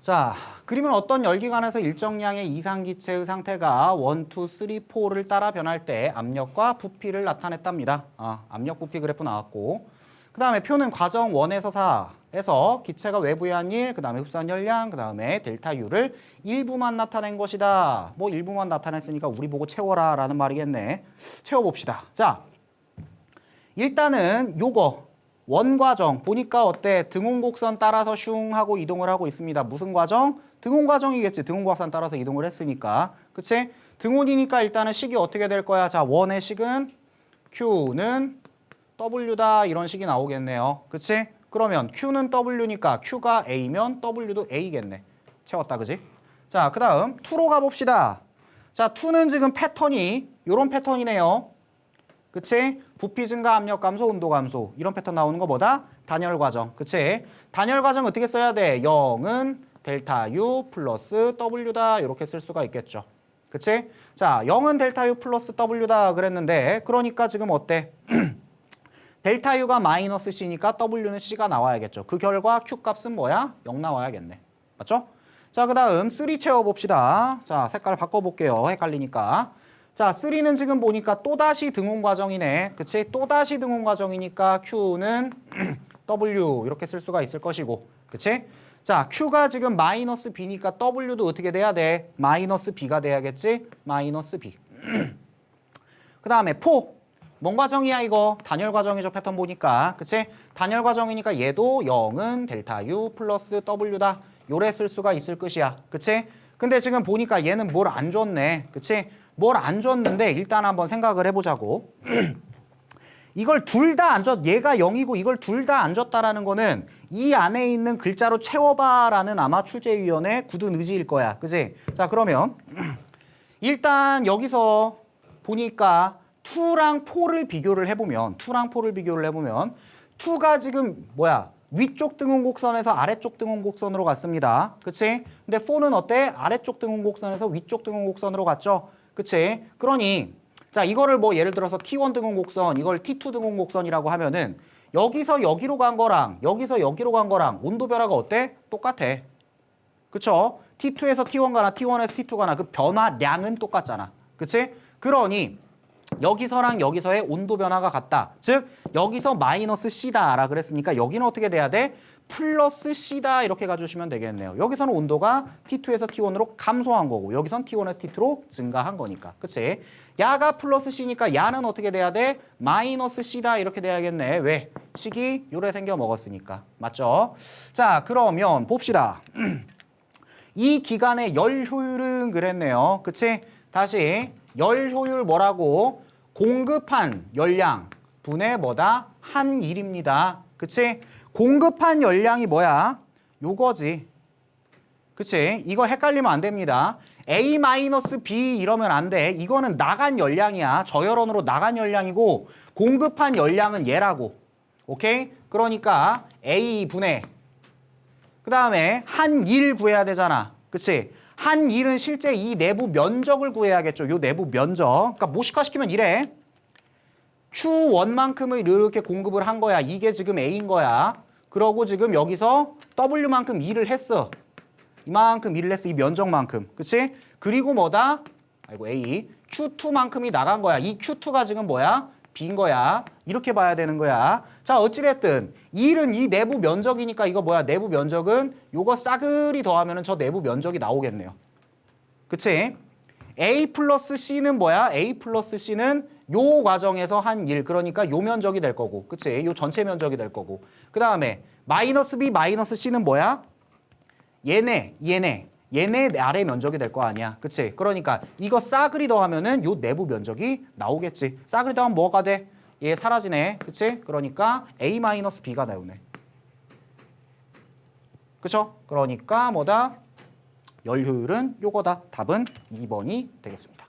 자, 그림은 어떤 열기관에서 일정량의 이상기체의 상태가 1, 2, 3, 4를 따라 변할 때 압력과 부피를 나타냈답니다. 아, 압력 부피 그래프 나왔고 그 다음에 표는 과정 1에서 4에서 기체가 외부에 한 1, 그 다음에 흡수한 열량, 그 다음에 델타 U를 일부만 나타낸 것이다. 뭐 일부만 나타냈으니까 우리 보고 채워라 라는 말이겠네. 채워봅시다. 자, 일단은 요거 원과정 보니까 어때? 등온곡선 따라서 슝 하고 이동을 하고 있습니다. 무슨 과정? 등온 과정이겠지. 등온곡선 따라서 이동을 했으니까. 그치? 등온이니까 일단은 식이 어떻게 될 거야? 자, 원의 식은 Q는 W다 이런 식이 나오겠네요. 그치? 그러면 Q는 W니까 Q가 A면 W도 A겠네. 채웠다, 그지? 자, 그 다음 2로 가봅시다. 자, 2는 지금 패턴이 요런 패턴이네요. 그치? 부피 증가, 압력 감소, 온도 감소 이런 패턴 나오는 거보다 단열 과정, 그치? 단열 과정 어떻게 써야 돼? 0은 델타 U 플러스 W다 이렇게 쓸 수가 있겠죠. 그치? 자, 0은 델타 U 플러스 W다 그랬는데 그러니까 지금 어때? 델타 U가 마이너스 C니까 W는 C가 나와야겠죠. 그 결과 Q 값은 뭐야? 0 나와야겠네. 맞죠? 자, 그 다음 3 채워봅시다. 자, 색깔 바꿔볼게요. 헷갈리니까. 자, 3는 지금 보니까 또다시 등온 과정이네. 그치? 또다시 등온 과정이니까 Q는 W 이렇게 쓸 수가 있을 것이고. 그치? 자, Q가 지금 마이너스 B니까 W도 어떻게 돼야 돼? 마이너스 B가 돼야겠지? 마이너스 B. 그 다음에 포. 뭔 과정이야 이거? 단열 과정이죠 패턴 보니까. 그치? 단열 과정이니까 얘도 0은 델타 U 플러스 W다. 요래 쓸 수가 있을 것이야. 그치? 근데 지금 보니까 얘는 뭘 안 줬네. 그치? 뭘 안 줬는데 일단 한번 생각을 해보자고. 이걸 둘 다 안 줬, 얘가 0이고 이걸 둘 다 안 줬다라는 거는 이 안에 있는 글자로 채워봐라는 아마 출제위원회 굳은 의지일 거야. 그지? 자, 그러면 일단 여기서 보니까 2랑 4를 비교를 해보면 2랑 4를 비교를 해보면 2가 지금 뭐야? 위쪽 등원 곡선에서 아래쪽 등원 곡선으로 갔습니다. 그치? 근데 4는 어때? 아래쪽 등원 곡선에서 위쪽 등원 곡선으로 갔죠? 그치? 그러니 자 이거를 뭐 예를 들어서 T1 등원 곡선 이걸 T2 등원 곡선이라고 하면은 여기서 여기로 간 거랑 여기서 여기로 간 거랑 온도 변화가 어때? 똑같아. 그쵸? T2에서 T1 가나 T1에서 T2 가나 그 변화량은 똑같잖아. 그치? 그러니 여기서랑 여기서의 온도 변화가 같다. 즉 여기서 마이너스 C다라 그랬으니까 여기는 어떻게 돼야 돼? 플러스 C다 이렇게 가주시면 되겠네요. 여기서는 온도가 T2에서 T1으로 감소한 거고 여기선 T1에서 T2로 증가한 거니까. 그치? 야가 플러스 C니까 야는 어떻게 돼야 돼? 마이너스 C다 이렇게 돼야겠네. 왜? 식이 요래 생겨 먹었으니까. 맞죠? 자 그러면 봅시다. 이 기간의 열 효율은 그랬네요. 그치? 다시 열 효율 뭐라고? 공급한 열량 분의 뭐다? 한 일입니다. 그치? 공급한 열량이 뭐야? 요거지. 그치? 이거 헷갈리면 안 됩니다. A-B 이러면 안 돼. 이거는 나간 열량이야. 저열원으로 나간 열량이고 공급한 열량은 얘라고. 오케이? 그러니까 A분의 그 다음에 한 일 구해야 되잖아. 그치? 한 일은 실제 이 내부 면적을 구해야겠죠. 요 내부 면적. 그러니까 모식화시키면 이래. Q1만큼을 이렇게 공급을 한 거야. 이게 지금 A인 거야. 그러고 지금 여기서 W만큼 일을 했어. 이만큼 일을 했어. 이 면적만큼. 그치? 그리고 뭐다? 아이고 A. Q2만큼이 나간 거야. 이 Q2가 지금 뭐야? B인 거야. 이렇게 봐야 되는 거야. 자, 어찌됐든 일은 이 내부 면적이니까 이거 뭐야? 내부 면적은 요거 싸그리 더하면 저 내부 면적이 나오겠네요. 그치? A 플러스 C는 뭐야? A 플러스 C는 요 과정에서 한 일, 그러니까 요 면적이 될 거고, 그치? 요 전체 면적이 될 거고. 그 다음에 마이너스 B 마이너스 C는 뭐야? 얘네, 얘네, 얘네 아래 면적이 될 거 아니야, 그치? 그러니까 이거 싸그리 더하면은 요 내부 면적이 나오겠지. 싸그리 더하면 뭐가 돼? 얘 사라지네, 그치? 그러니까 A 마이너스 나오네. 그쵸? 그러니까 뭐다? 열 효율은 요거다. 답은 2번이 되겠습니다.